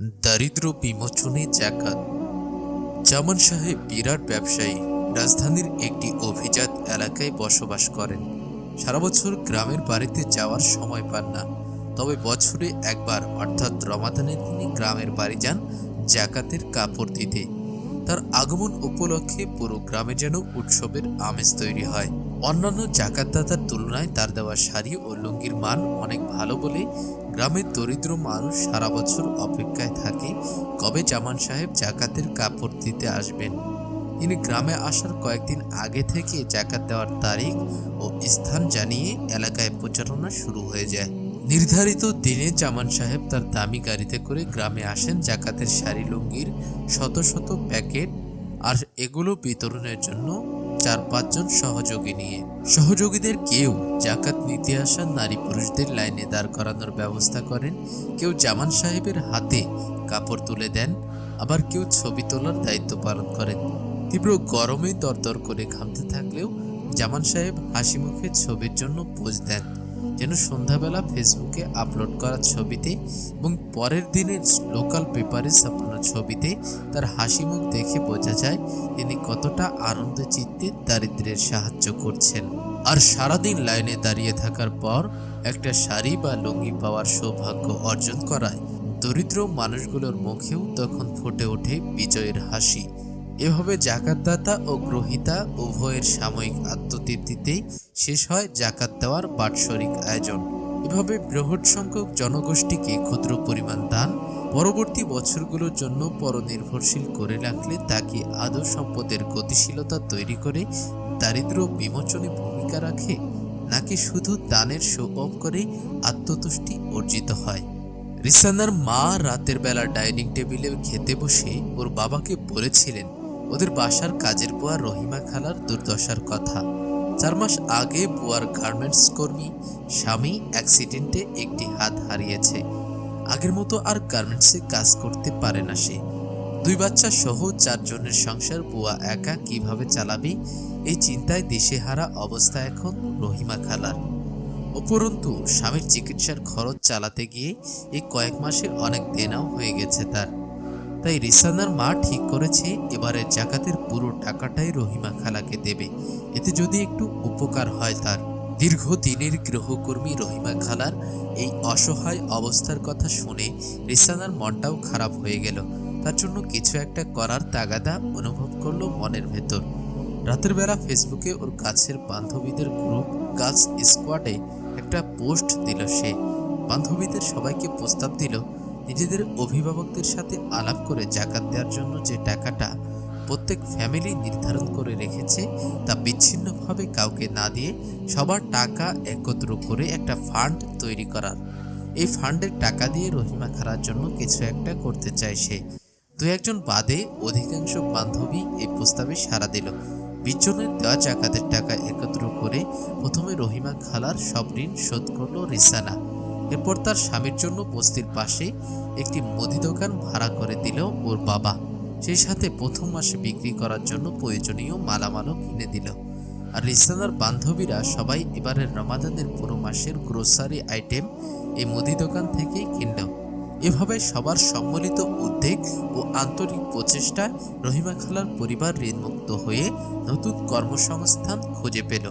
দারিদ্র বিমোচনে জাকাত। জামান সাহেব বিরাট ব্যবসায়ী, রাজধানীর একটি অভিজাত এলাকায় বসবাস করেন। সারা বছর গ্রামের বাড়িতে যাওয়ার সময় পান না। তবে বছরে একবার, অর্থাৎ রমাদানে তিনি গ্রামের বাড়ি যান, জাকাতের কাপড় দিতে। তার আগমন উপলক্ষে পুরো গ্রামে যেন উৎসবের আমেজ তৈরি হয়। অন্যান্য জাকাতদাতার তুলনায় তার দেওয়া শাড়ি ও লুঙ্গির মান অনেক ভালো বলে গ্রামের দরিদ্র মানুষ সারা বছর অপেক্ষায় থাকে কবে জামান সাহেব জাকাতের কাপড় দিতে আসবেন। তিনি গ্রামে আসার কয়েকদিন আগে থেকে জাকাত দেওয়ার তারিখ ও স্থান জানিয়ে এলাকায় প্রচারণা শুরু হয়ে যায়। নির্ধারিত দিনে জামান সাহেব তার দামি গাড়িতে করে গ্রামে আসেন, জাকাতের শাড়ি, লুঙ্গির শত শত প্যাকেট আর এগুলো বিতরণের জন্য চার পাঁচজন সহযোগী নিয়ে। সহযোগীদের কেউ জাকাত নিতে আসা নারী পুরুষদের লাইনে দাঁড় করানোর ব্যবস্থা করেন, কেউ জামান সাহেবের হাতে কাপড় তুলে দেন, আবার কেউ ছবি তোলার দায়িত্ব পালন করেন। তীব্র গরমে দরদর করে ঘামতে থাকলেও জামান সাহেব হাসি মুখে ছবির জন্য পোজ দেন। যেন সন্ধ্যাবেলা ফেসবুকে আপলোড করা ছবিতে এবং পরের দিনের লোকাল পেপারে ছাপানো ছবিতে তার হাসি মুখ দেখে বোঝা যায় তিনি কতটা আনন্দ চিত্তে দারিদ্রের সাহায্য করছেন। আর সারাদিন লাইনে দাঁড়িয়ে থাকার পর একটা শাড়ি বা লুঙ্গি পাওয়ার সৌভাগ্য অর্জন করায় দরিদ্র মানুষগুলোর মুখেও তখন ফুটে ওঠে বিজয়ের হাসি। এভাবে জাকাতদাতা ও গ্রহিতা উভয়ের সাময়িক আত্মতৃপ্তিতেই শেষ হয় জাকাত দেওয়ার বাৎসরিক আয়োজন। এভাবে বৃহৎ সংখ্যক জনগোষ্ঠীকে ক্ষুদ্র পরিমাণ দান পরবর্তী বছরগুলোর জন্য পরনির্ভরশীল করে রাখলে তাকে আদৌ সম্পদের গতিশীলতা তৈরি করে দারিদ্র বিমোচনে ভূমিকা রাখে, নাকি শুধু দানের শো অফ করে আত্মতুষ্টি অর্জিত হয়? রিসানার মা রাতের বেলা ডাইনিং টেবিলে খেতে বসে ওর বাবাকে বলেছিলেন ওদের বাসার কাজের বুয়া রহিমা খালার দুর্দশার কথা। চার মাস আগে বুয়ার গার্মেন্টস কর্মী স্বামী অ্যাক্সিডেন্টে একটি হাত হারিয়েছে। আগের মতো আর গার্মেন্টসে কাজ করতে পারে না সে। দুই বাচ্চা সহ চারজনের সংসার বুয়া একা কীভাবে চালাবে, এই চিন্তায় দিশেহারা অবস্থা এখন রহিমা খালার। উপরন্তু, স্বামীর চিকিৎসার খরচ চালাতে গিয়ে এই কয়েক মাসে অনেক দেনাও হয়ে গেছে তার। তাই রিসানার মা ঠিক করেছে, এবারে জাকাতের পুরো টাকাটাই রহিমা খালাকে দেবে। এতে যদি একটু উপকার হয় তার। দীর্ঘদিনের গৃহকর্মী রহিমা খালার এই অসহায় অবস্থার কথা শুনে রিসানার মনটাও খারাপ হয়ে গেল। তার জন্য কিছু একটা করার তাগাদা অনুভব করল মনের ভেতর। রাতের বেলা ফেসবুকে ওর কাছের বান্ধবীদের গ্রুপ গার্লস স্কোয়াডে একটা পোস্ট দিল সে। বান্ধবীদের সবাইকে প্রস্তাব দিল নিজেদের অভিভাবকদের সাথে আলাপ করে জাকাত দেওয়ার জন্য যে টাকাটা প্রত্যেক ফ্যামিলি নির্ধারণ করে রেখেছে, তা বিচ্ছিন্নভাবে কাউকে না দিয়ে সবার টাকা একত্র করে একটা ফান্ড তৈরি করার। এই ফান্ডের টাকা দিয়ে রহিমা খারার জন্য কিছু একটা করতে চায় সে। দু একজন বাদে অধিকাংশ বান্ধবী এই প্রস্তাবে সাড়া দিল। বিজনের দেওয়া জাকাতের টাকা একত্র করে প্রথমে রহিমা খালার সব ঋণ শোধ করল রিসানা। এরপর তার স্বামীর জন্য বস্তির পাশে একটি মুদি দোকান ভাড়া করে দিল ওর বাবা। সেই সাথে প্রথম মাসে বিক্রি করার জন্য প্রয়োজনীয় মালামালও কিনে দিল। আর রিসানার বান্ধবীরা সবাই এবারের রমাদানের পুরো মাসের গ্রোসারি আইটেম এই মুদি দোকান থেকেই কিনল। এভাবে সবার সম্মিলিত উদ্যোগ ও আন্তরিক প্রচেষ্টায় রহিমা খালার পরিবার ঋণমুক্ত হয়ে নতুন কর্মসংস্থান খুঁজে পেল।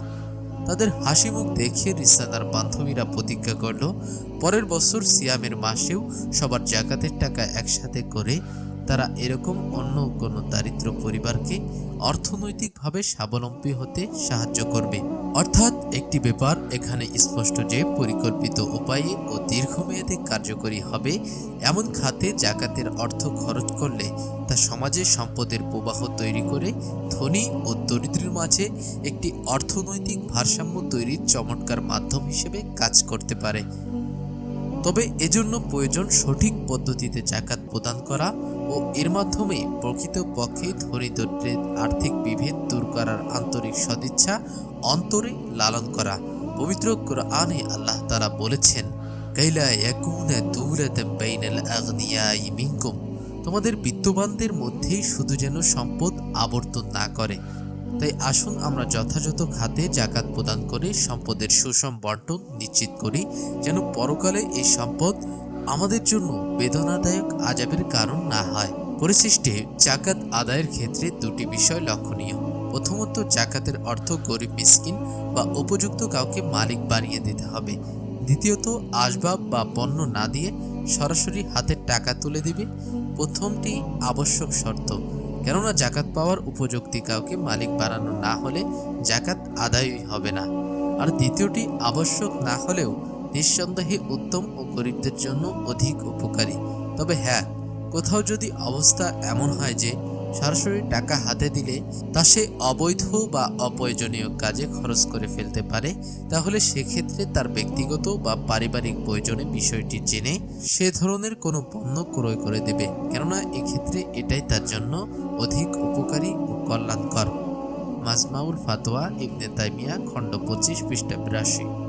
তাদের হাসি মুখ দেখে রিসানার বান্ধবীরা প্রতিজ্ঞা করল, পরের বছর সিয়ামের মাসেও সবার জাকাতের টাকা একসাথে করে তারা এরকম অন্য কোনো দারিদ্র পরিবারকে অর্থনৈতিকভাবে স্বাবলম্বী হতে সাহায্য করবে। অর্থাৎ একটি ব্যাপার এখানে স্পষ্ট যে পরিকল্পিত উপায়ে ও দীর্ঘমেয়াদে কার্যকরী হবে এমন খাতে জাকাতের অর্থ খরচ করলে তা সমাজে সম্পদের প্রবাহ তৈরি করে, ধনী ও দরিদ্রের মাঝে একটি অর্থনৈতিক ভারসাম্য তৈরির চমৎকার মাধ্যম হিসেবে কাজ করতে পারে। তবে এজন্য প্রয়োজন সঠিক পদ্ধতিতে জাকাত প্রদান করা ও এর মাধ্যমে প্রকৃত পক্ষে ধনী দরিদ্রের আর্থিক বিভেদ দূর করার আন্তরিক সদিচ্ছা অন্তরে লালন করা, পবিত্র কোরআনে আল্লাহ তারা বলেছেন, কাইলা ইয়াকুনা দূরাতাম বাইনাল আগনিয়াই মিনকুম। তোমাদের বিত্তবানদের মধ্যেই শুধু যেন সম্পদ আবর্তন না করে। তাই আসুন আমরা যথাযথ খাতে জাকাত প্রদান করে সম্পদের সুষম বন্টন নিশ্চিত করি, যেন পরকালে এই সম্পদ আমাদের জন্য বেদনাদায়ক আজাবের কারণ না হয়। পরিশিষ্টে, জাকাত আদায়ের ক্ষেত্রে দুটি বিষয় লক্ষণীয়। প্রথমত জাকাতের অর্থ গরিব, মিসকিন বা উপযুক্ত কাউকে মালিক বানিয়ে দিতে হবে। দ্বিতীয়ত, আসবাব বা পণ্য না দিয়ে সরাসরি হাতের টাকা তুলে দিবে। প্রথমটি আবশ্যক শর্ত। কেননা জাকাত পাওয়ার উপযুক্তি কাউকে মালিক বানানো না হলে জাকাত আদায়ই হবে না। আর দ্বিতীয়টি, আবশ্যক না হলেও নিঃসন্দেহে উত্তম ও গরিবদের জন্য অধিক উপকারী। তবে হ্যাঁ কোথাও যদি অবস্থা এমন হয় যে সরাসরি টাকা হাতে দিলে তা সে অবৈধ বা অপ্রয়োজনীয় কাজে খরচ করে ফেলতে পারে। তাহলে সেক্ষেত্রে তার ব্যক্তিগত বা পারিবারিক প্রয়োজনে বিষয়টি জেনে সে ধরনের কোনো পণ্য ক্রয় করে দেবে। কেননা এক্ষেত্রে এটাই তার জন্য অধিক উপকারী ও কল্যাণকর। মাজমাউল ফাতোয়া ইবনে তাইমিয়া, খণ্ড পঁচিশ পৃষ্ঠা বিরাশি।